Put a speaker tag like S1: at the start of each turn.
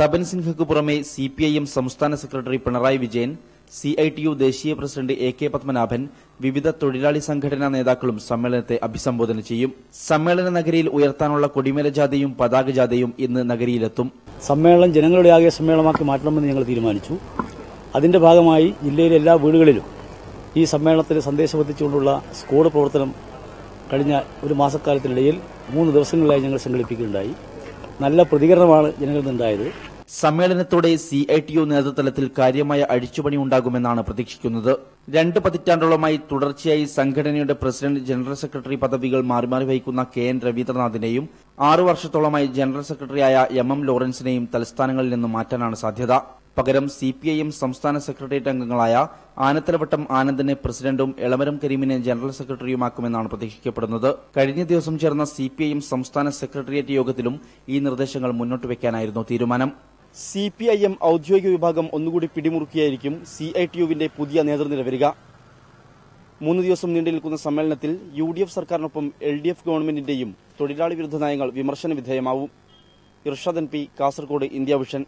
S1: തപൻ സിൻഹയ്ക്ക് പുറമെ C P I M സംസ്ഥാന secretary Pinarayi Vijayan C I T U ദേശീയ പ്രസിഡന്റ് എ കെ പത്മനാഭൻ വിവിധ തൊഴിലാളി സംഘടനാ നേതാക്കളും സമ്മേളനത്തെ അഭിസംബോധന ചെയ്യും. സമ്മേളന നഗരിയിൽ ഉയർത്താനുള്ള കൊടിമേല ജാഥയും പതാക ജാഥയും ഇന്ന് നഗരിയിലെത്തും.
S2: സമ്മേളനം ജനങ്ങളുടെ ആകെ സമ്മേളനമാക്കി മാറ്റണമെന്ന് ഞങ്ങൾ തീരുമാനിച്ചു. അതിന്റെ ഭാഗമായി ജില്ലയിലെ എല്ലാ വീടുകളിലും ഈ സമ്മേളനത്തിന് സന്ദേശം എത്തിച്ചുകൊണ്ടുള്ള സ്ക്വാഡ് പ്രവർത്തനം കഴിഞ്ഞ ഒരു മാസക്കാലത്തിനിടയിൽ മൂന്ന് ദിവസങ്ങളിലായി ഞങ്ങൾ സംഘടിപ്പിക്കുകയുണ്ടായി. നല്ല പ്രതികരണമാണ് ജനങ്ങളിൽ നിന്നുണ്ടായത്.
S1: സമ്മേളനത്തോടെ സി ഐ ടി യു നേതൃത്വത്തിൽ കാര്യമായ അഴിച്ചുപണി ഉണ്ടാകുമെന്നാണ് പ്രതീക്ഷിക്കുന്നത്. രണ്ട് പതിറ്റാണ്ടോളമായി തുടർച്ചയായി സംഘടനയുടെ പ്രസിഡന്റ് ജനറൽ സെക്രട്ടറി പദവികൾ മാറി മാറി വഹിക്കുന്ന കെ എൻ രവീന്ദ്രനാഥിനെയും ആറു വർഷത്തോളമായി ജനറൽ സെക്രട്ടറിയായ എം എം ലോറൻസിനെയും തലസ്ഥാനങ്ങളിൽ നിന്ന് മാറ്റാനാണ് സാധ്യത. പകരം സി പി ഐ എം സംസ്ഥാന സെക്രട്ടേറിയറ്റ് അംഗങ്ങളായ ആനത്തലവട്ടം ആനന്ദിനെ പ്രസിഡന്റും എളമരം കരീമിനെ ജനറൽ സെക്രട്ടറിയുമാക്കുമെന്നാണ് പ്രതീക്ഷിക്കപ്പെടുന്നത്. കഴിഞ്ഞ ദിവസം ചേർന്ന സി പി ഐ എം സംസ്ഥാന സെക്രട്ടേറിയറ്റ് യോഗത്തിലും ഈ നിർദ്ദേശങ്ങൾ മുന്നോട്ട് വയ്ക്കാനായിരുന്നു തീരുമാനം. സി പി ഐ എം ഔദ്യോഗിക വിഭാഗം ഒന്നുകൂടി പിടിമുറുക്കിയായിരിക്കും സി ഐ ടി യുവിന്റെ പുതിയ നേതൃനിര വരിക. മൂന്ന് ദിവസം നീണ്ടു നിൽക്കുന്ന സമ്മേളനത്തിൽ യു ഡി എഫ് സർക്കാരിനൊപ്പം എൽ ഡി എഫ് ഗവൺമെന്റിന്റെയും തൊഴിലാളി വിരുദ്ധ നയങ്ങൾ വിമർശന വിധേയമാവും. Irshad N P Kasaragod India Vision.